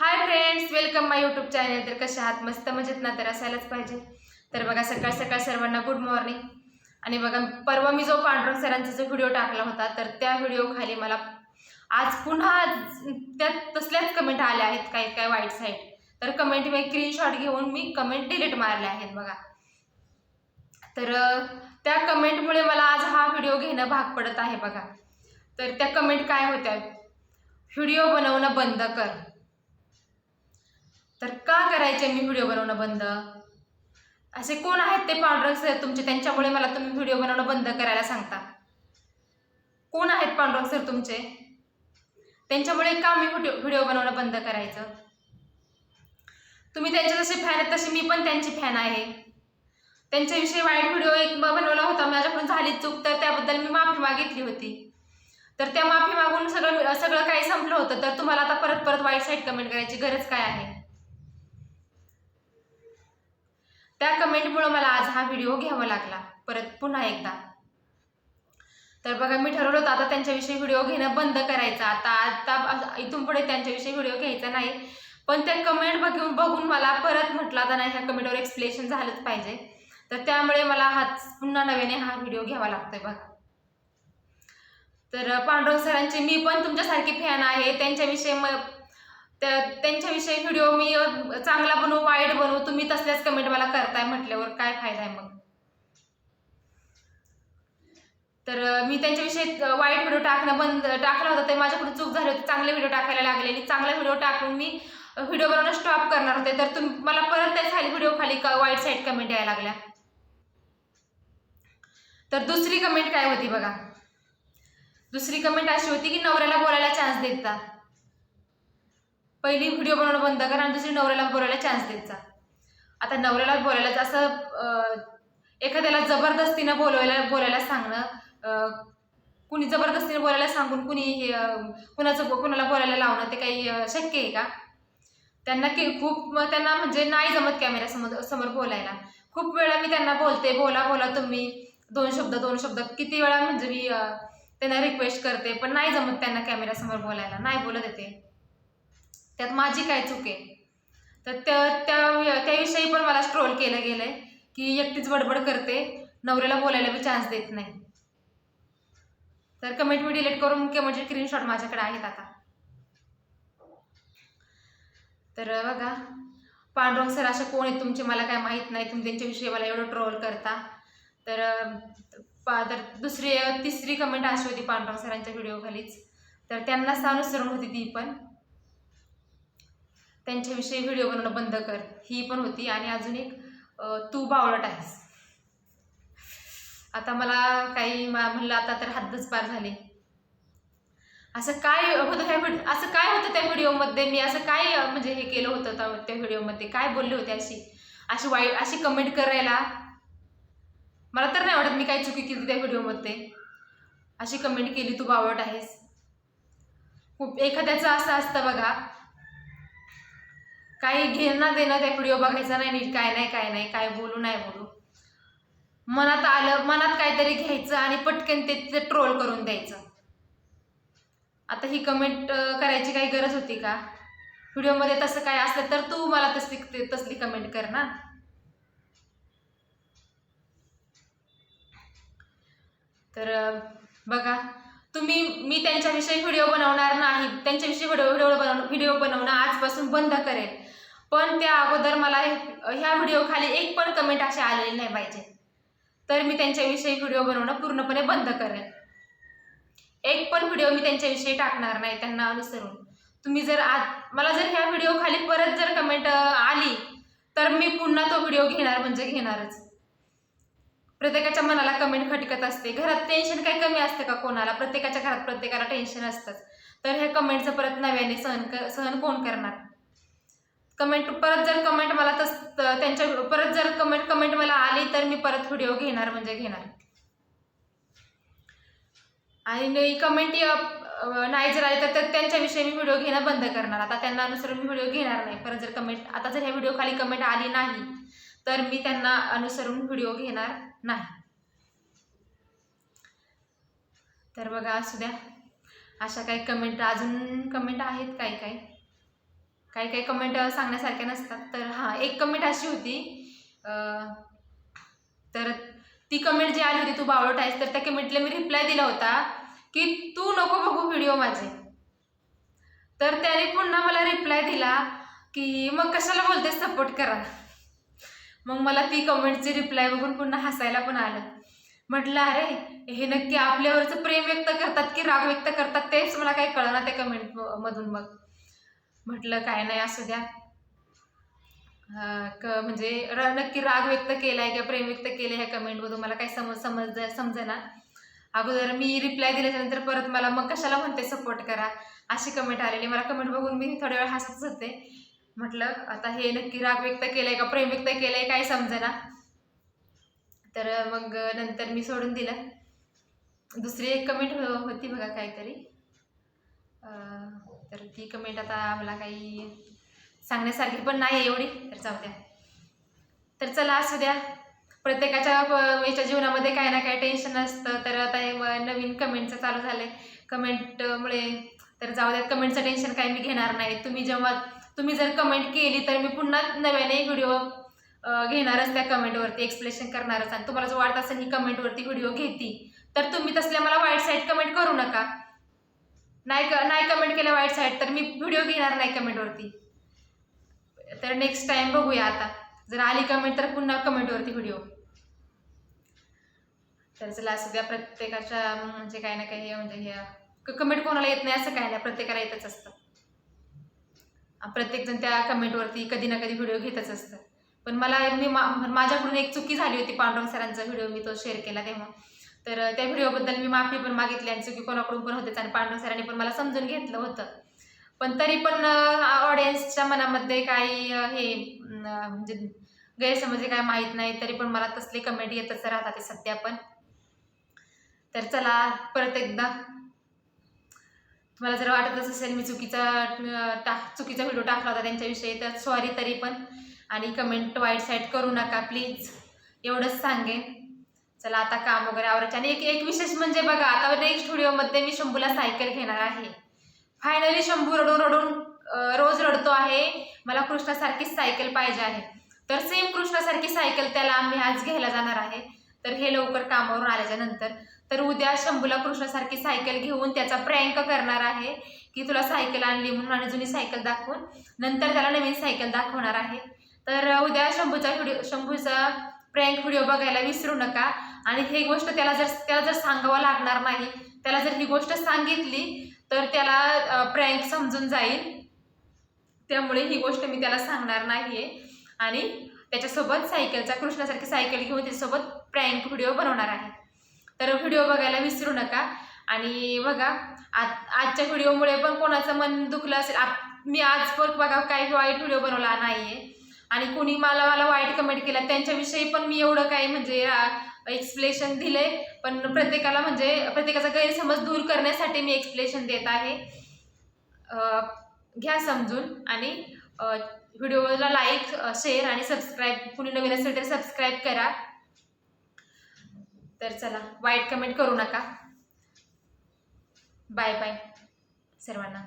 Hi friends welcome my YouTube channel तर कसे आहात? मस्त मजेत ना? तर असायलाच पाहिजे. तर बघा सकाळ सकाळ सर्वांना गुड मॉर्निंग आणि बघा परवा मी जो पांडुरंग सरांचा जो व्हिडिओ टाकला होता तर त्या व्हिडिओ खाली मला आज पुन्हा त्यात तसल्याच कमेंट आल्या आहेत काही काय वाईट साईड तर कमेंट मी स्क्रीनशॉट घेऊन मी कमेंट डिलीट मारल्या आहेत बघा. तर त्या कमेंटमुळे मला आज हा व्हिडिओ घेणं भाग पडत आहे बघा. तर त्या कमेंट काय होत्या? व्हिडिओ बनवणं बंद कर. तर का करायचे मी व्हिडिओ बनवणं बंद? असे कोण आहेत ते पांडुरंग सर तुमचे? त्यांच्यामुळे मला तुम्ही व्हिडिओ बनवणं बंद करायला सांगता. कोण आहेत पांडुरंग सर तुमचे? त्यांच्यामुळे का मी व्हिडिओ व्हिडिओ बनवणं बंद करायचं? तुम्ही त्यांचे जसे फॅन आहेत तसे मी पण त्यांची फॅन आहे. त्यांच्याविषयी वाईट व्हिडिओ एक बनवला होता. माझ्याकडून झाली चूक तर त्याबद्दल मी माफी मागितली होती. तर त्या माफी मागून सगळं सगळं काही संपलं होतं. तर तुम्हाला आता परत परत वाईट साईड कमेंट करायची गरज काय आहे? त्या कमेंटमुळं मला आज हा व्हिडिओ घ्यावा लागला. परत पुन्हा एकदा. तर बघा मी ठरवलं होतं आता त्यांच्याविषयी व्हिडिओ घेणं बंद करायचं. आता आता इथून पुढे त्यांच्याविषयी व्हिडिओ घ्यायचा नाही. पण त्या कमेंट बघून बघून मला परत म्हटलं आता नाही ह्या कमेंटवर एक्सप्लेशन झालंच पाहिजे. तर त्यामुळे मला हा पुन्हा नव्याने हा व्हिडिओ घ्यावा लागतोय बघा. तर पांडुरंग सरांचे मी पण तुमच्यासारखी फॅन आहे. त्यांच्याविषयी म त्या त्यांच्याविषयी व्हिडिओ मी चांगला बनवू वाईट बनवू तुम्ही तसल्याच कमेंट मला करताय म्हटल्यावर काय फायदा आहे मग? तर मी त्यांच्याविषयी वाईट व्हिडिओ टाकणं बंद टाकला होता ते माझ्याकडून चूक झाली होती चांगले व्हिडिओ टाकायला लागलेली. चांगला व्हिडिओ टाकून मी व्हिडिओ बनवणं स्टॉप करणार होते. तर तुम्ही मला परत त्या खाली व्हिडिओ खाली का वाईट साईड कमेंट यायला लागल्या. तर दुसरी कमेंट काय होती बघा? दुसरी कमेंट अशी होती की नवऱ्याला बोलायला चान्स देतात पहिली व्हिडिओ बनवणं बंद करा आणि दुसरी नवऱ्याला बोलायला चान्स देत जा. आता नवऱ्याला बोलायला असं एखाद्याला जबरदस्तीनं बोलवायला बोलायला सांगणं कुणी जबरदस्तीने बोलायला सांगून कुणी हे कुणाचं कुणाला बोलायला लावणं ते काही शक्य आहे का? त्यांना की खूप त्यांना म्हणजे नाही जमत कॅमेरा समोर समोर बोलायला. खूप वेळा मी त्यांना बोलते बोला बोला तुम्ही दोन शब्द दोन शब्द किती वेळा म्हणजे मी त्यांना रिक्वेस्ट करते पण नाही जमत त्यांना कॅमेऱ्यासमोर बोलायला नाही बोलत येते. त्यात माझी काय चूक आहे? तर त्या त्याविषयी पण मला स्ट्रोल केलं गेलं आहे की एकटीच बडबड करते नवऱ्याला बोलायला मी चान्स देत नाही. तर कमेंट मी डिलीट करून म्हणजे स्क्रीनशॉट माझ्याकडे आहेत आता. तर बघा पांडुरंग सर असे कोण आहेत तुमचे? मला काय माहीत नाही. तुम्ही त्यांच्याविषयी मला एवढं ट्रोल करता. तर पा तर दुसरी तिसरी कमेंट अशी होती पांडुरंग सरांच्या व्हिडिओखालीच तर त्यांनाच अनुसरून होती ती पण. त्यांच्याविषयी व्हिडिओ बनवणं बंद कर. ही पण होती. आणि अजून एक तू बावळट आहेस. आता मला काही म्हणलं आता तर हद्दच पार झाली. असं काय होतं त्या व्हिडिओ असं काय होतं त्या व्हिडिओमध्ये? मी असं काय म्हणजे हे केलं होतं त्या- त्या व्हिडिओमध्ये? काय बोलले होते अशी? अशी वाईट अशी कमेंट करायला? मला तर नाही वाटत मी काय चुकी केली त्या व्हिडिओमध्ये. अशी कमेंट केली तू बावट आहेस. खूप एखाद्याचं असं असतं बघा. काही घेणं देणं त्या व्हिडिओ बघायचा नाही नीट काय नाही काय नाही काय बोलू नाही बोलू. मनात आलं मनात काहीतरी घ्यायचं आणि पटकन ते ट्रोल करून द्यायचं. आता ही कमेंट करायची काही गरज होती का? व्हिडिओमध्ये तसं काय असलं तर तू मला तसली ते- तसली कमेंट कर ना. तर बघा तुम्ही मी त्यांच्याविषयी व्हिडिओ बनवणार नाही. त्यांच्याविषयी व्हिडिओ व्हिडिओ बनव व्हिडिओ बनवणं आजपासून बंद करेल पण त्या अगोदर मला ह्या व्हिडिओ खाली एक पण कमेंट अशी आलेली नाही पाहिजे. तर मी त्यांच्याविषयी व्हिडिओ बनवणं पूर्णपणे बंद करेन. एक पण व्हिडिओ मी त्यांच्याविषयी टाकणार नाही त्यांना अनुसरून. तुम्ही जर आत मला जर ह्या व्हिडिओ खाली परत जर कमेंट आली तर मी पुन्हा तो व्हिडिओ घेणार म्हणजे घेणारच. प्रत्येकाच्या मनाला कमेंट खटकत असते. घरात टेन्शन काही कमी असतं का कोणाला? प्रत्येकाच्या घरात प्रत्येकाला टेन्शन असतंच. तर ह्या कमेंटचं परत नव्याने सहन कर सहन कोण करणार? कमेंट परत जर कमेंट मला तस त्यांच्या परत जर कमेंट कमेंट मला आली तर मी परत व्हिडिओ घेणार म्हणजे घेणार. आणि कमेंट नाही जर आली तर त्यांच्याविषयी मी व्हिडिओ घेणं बंद करणार. आता त्यांना अनुसरून मी व्हिडिओ घेणार नाही. परत जर कमेंट आता जर ह्या व्हिडिओ खाली कमेंट आली नाही तर मी त्यांना अनुसरून व्हिडिओ घेणार नाही. तर बघा असू द्या. अशा काही कमेंट अजून कमेंट आहेत काही काही काही काही कमेंट सांगण्यासारख्या नसतात. तर हां एक कमेंट अशी होती तर ती कमेंट जी आली होती तू बावळट आहेस तर त्या कमेंटला मी रिप्लाय दिला होता की तू नको बघू व्हिडिओ माझे. तर त्याने पुन्हा मला रिप्लाय दिला की मग कशाला बोलते सपोर्ट करा. मग मला ती कमेंटची रिप्लाय बघून पुन्हा हसायला पण आलं. म्हटलं अरे हे नक्की आपल्यावरचं प्रेम व्यक्त करतात की राग व्यक्त करतात तेच मला काही कळणार त्या कमेंट मधून मग. म्हटलं काय नाही असू द्या. क म्हणजे र नक्की राग व्यक्त केलाय किंवा प्रेम व्यक्त केलं ह्या कमेंटमधून मला काही समज समज समजेना. अगोदर मी रिप्लाय दिल्याच्यानंतर परत मला मग कशाला म्हणते सपोर्ट करा? अशी कमेंट आलेली. मला कमेंट बघून मी थोड्या वेळ हसतच होते. म्हटलं आता हे नक्की राग व्यक्त केलाय का प्रेम व्यक्त केलंय काही समजेना? तर मग नंतर मी सोडून दिलं. दुसरी एक कमेंट होती बघा काहीतरी. तर ती कमेंट आता मला काही सांगण्यासारखी पण नाही एवढी. तर जाऊ द्या. तर चला असू द्या. प्रत्येकाच्या याच्या जीवनामध्ये काही ना काही टेन्शन असतं. तर आता हे नवीन कमेंटचं चालू झालंय. कमेंटमुळे तर जाऊ द्यात कमेंटचं टेन्शन काही मी घेणार नाही. तुम्ही जेव्हा तुम्ही जर कमेंट केली तर मी पुन्हा नव्याने व्हिडिओ घेणारच त्या कमेंटवरती एक्सप्लेशन करणारच. आणि तुम्हाला जो वाटत असेल ही कमेंटवरती व्हिडिओ घेती तर तुम्ही तसल्या मला वाईट साईड कमेंट करू नका. नाही क- नाही कमेंट केलं वाईट साईड तर मी व्हिडिओ घेणार नाही कमेंटवरती तर नेक्स्ट टाईम बघूया आता. जर आली कमेंट तर पुन्हा कमेंटवरती व्हिडिओ तर चला असू द्या प्रत्येकाच्या म्हणजे काही ना काही म्हणजे हे कमेंट कोणाला येत नाही असं काही नाही प्रत्येकाला येतच असतं. प्रत्येकजण त्या कमेंटवरती कधी ना कधी व्हिडिओ घेतच असतं. पण मला मी मा माझ्याकडून एक चुकी झाली होती पांडुरंग सरांचा व्हिडिओ मी तो शेअर केला तेव्हा. तर त्या व्हिडिओबद्दल मी माफी पण मागितली आणि चुकी कोणाकडून पण होतेच आणि पांडव सरांनी पण मला समजून घेतलं होतं. पण तरी पण ऑडियन्सच्या मनामध्ये काही हे म्हणजे गैरसमज काय माहीत नाही तरी पण मला तसले कमेंट येतच राहतात ते सध्या पण. तर चला परत एकदा. तुम्हाला जर वाटतच असेल मी चुकीचा टा टाक चुकीचा व्हिडिओ टाकला होता त्यांच्याविषयी तर सॉरी तरी पण. आणि कमेंट वाईट साईड करू नका प्लीज एवढंच सांगेन. चला आता काम वगैरे आवरायचे. आणि एक एक विशेष म्हणजे बघा आता नेक्स्ट व्हिडिओमध्ये मी शंभूला सायकल घेणार आहे. फायनली शंभू रडून रडून रोज रडतो आहे. मला कृष्णासारखीच सायकल पाहिजे आहे. तर सेम कृष्णासारखी सायकल त्याला आम्ही आज घ्यायला जाणार आहे. तर हे लवकर कामावरून आल्याच्यानंतर. तर उद्या शंभूला कृष्णासारखी सायकल घेऊन त्याचा प्रँक करणार आहे. की तुला सायकल आणली म्हणून आणि जुनी सायकल दाखवून. नंतर त्याला नवीन सायकल दाखवणार आहे. तर उद्या शंभूचा व्हिडिओ शंभूचा प्रँक व्हिडिओ बघायला विसरू नका. आणि हे गोष्ट त्याला जर त्याला जर सांगावं लागणार नाही त्याला जर ही गोष्ट सांगितली तर त्याला प्रँक समजून जाईल. त्यामुळे ही गोष्ट मी त्याला सांगणार नाही आहे आणि त्याच्यासोबत सायकलचा कृष्णासारखी सायकल घेऊन त्याच्यासोबत प्रँक व्हिडिओ बनवणार आहे. तर व्हिडिओ बघायला विसरू नका. आणि बघा आज आजच्या व्हिडिओमुळे पण कोणाचं मन दुखलं असेल आ मी आज पण बघा काही वाईट व्हिडिओ बनवला नाही आहे आणि कोणी मला मला वाईट कमेंट केला. त्यांच्याविषयी पण मी एवढं काही म्हणजे एक्सप्लेशन दिले पण प्रत्येकाला म्हणजे प्रत्येकाचा गैरसमज दूर करण्यासाठी मी एक्सप्लेशन देत आहे. घ्या समजून आणि व्हिडिओला लाईक शेअर आणि सबस्क्राईब कुणी नवीन असेल तर सबस्क्राईब करा. तर चला वाईट कमेंट करू नका. बाय बाय सर्वांना.